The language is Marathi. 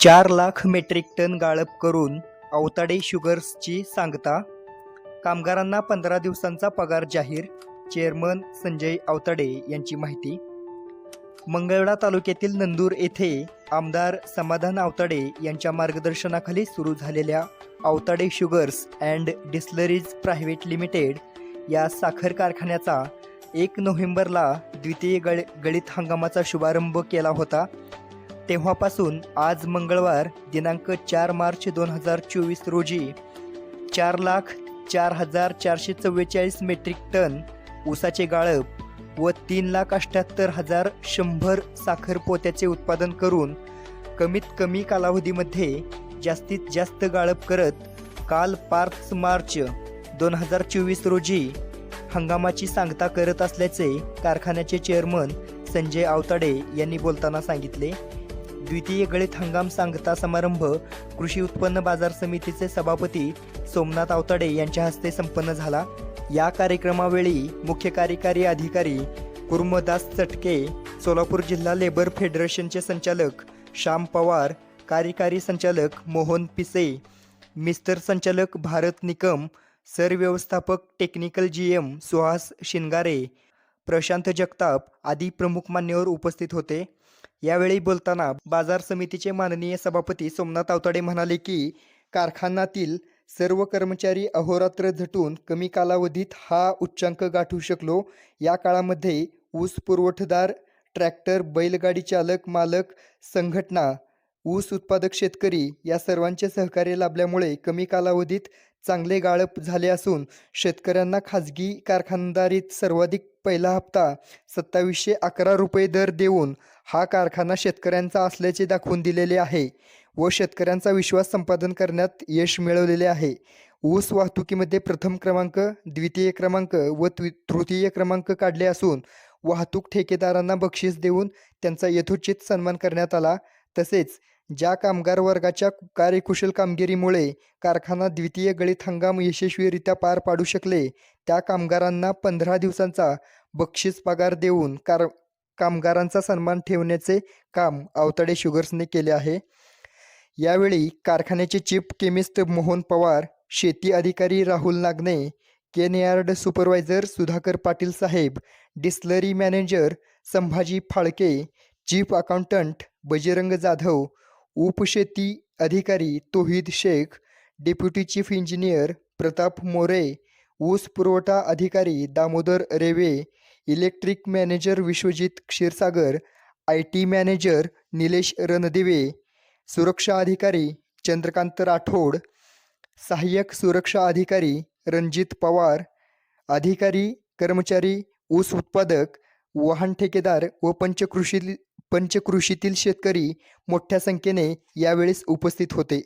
चार लाख मेट्रिक टन गाळप करून अवताडे शुगर्सची सांगता. कामगारांना पंधरा दिवसांचा पगार जाहीर चेअरमन संजय अवताडे यांची माहिती. मंगळवेढा तालुक्यातील नंदूर येथे आमदार समाधान आवताडे यांच्या मार्गदर्शनाखाली सुरू झालेल्या Awatade sugars and distilleries private limited या साखर कारखान्याचा एक नोव्हेंबरला द्वितीय गळ गळीत हंगामाचा शुभारंभ केला होता. तेव्हापासून आज मंगळवार दिनांक चार मार्च दोन हजार चोवीस रोजी चार लाख चार हजार चारशे चव्वेचाळीस मेट्रिक टन ऊसाचे गाळप व तीन लाख अठ्ठ्याहत्तर हजार शंभर साखर पोत्याचे उत्पादन करून कमीत कमी कालावधीमध्ये जास्तीत जास्त गाळप करत काल पाच मार्च दोन हजार चोवीस रोजी हंगामाची सांगता करत असल्याचे कारखान्याचे चेअरमन संजय आवताडे यांनी बोलताना सांगितले. द्वितीय गळीत हंगाम सांगता समारंभ कृषी उत्पन्न बाजार समितीचे सभापती सोमनाथ आवताडे यांच्या हस्ते संपन्न झाला. या कार्यक्रमावेळी मुख्य कार्यकारी अधिकारी कुर्मदास चटके सोलापूर जिल्हा लेबर फेडरेशनचे संचालक श्याम पवार कार्यकारी संचालक मोहन पिसे मिस्टर संचालक Bharat Nikam सरव्यवस्थापक technical G M Suhas Shingare Prashant Jagtap आदी प्रमुख मान्यवर उपस्थित होते. यावेळी बोलताना बाजार समितीचे माननीय सभापती सोमनाथ आवताडे म्हणाले की कारखान्यातील सर्व कर्मचारी अहोरात्र झटून कमी कालावधीत हा उच्चांक गाठू शकलो. या काळामध्ये ऊस पुरवठादार ट्रॅक्टर बैलगाडी चालक मालक संघटना ऊस उत्पादक शेतकरी या सर्वांचे सहकार्य लाभल्यामुळे कमी कालावधीत चांगले गाळप झाले असून शेतकऱ्यांना खाजगी कारखानदारीत सर्वाधिक पहिला हप्ता सत्तावीसशे अकरा रुपये दर देऊन हा कारखाना शेतकऱ्यांचा असल्याचे दाखवून दिलेले आहे व शेतकऱ्यांचा विश्वास संपादन करण्यात यश मिळवलेले आहे. ऊस वाहतुकीमध्ये प्रथम क्रमांक द्वितीय क्रमांक व तृतीय क्रमांक काढले असून वाहतूक ठेकेदारांना बक्षीस देऊन त्यांचा यथोचित सन्मान करण्यात आला. तसेच ज्या कामगार वर्गाच्या कार्यकुशल कामगिरीमुळे कारखाना द्वितीय गळीत हंगाम यशस्वीरित्या पार पाडू शकले त्या कामगारांना पंधरा दिवसांचा बक्षीस पगार देऊन कार कामगारांचा सन्मान ठेवण्याचे काम आवताडे शुगर्सने केले आहे. यावेळी कारखान्याचे चीफ केमिस्ट मोहन पवार शेती अधिकारी Rahul Nagane cane yard supervisor Sudhakar Patil साहेब distillery manager Sambhaji Phalke chief accountant Bajrang Jadhav उपशेती अधिकारी Tohid Shaikh deputy chief engineer Pratap More ऊस पुरवठा अधिकारी Damodar Reve electric manager Vishwajit Kshirsagar I T manager Nilesh Randive सुरक्षा अधिकारी चंद्रकांत राठोड सहाय्यक सुरक्षा अधिकारी रणजित पवार अधिकारी कर्मचारी ऊस उत्पादक वाहन ठेकेदार व पंचकृषी पंचकृषीतील शेतकरी मोठ्या संख्येने यावेळेस उपस्थित होते.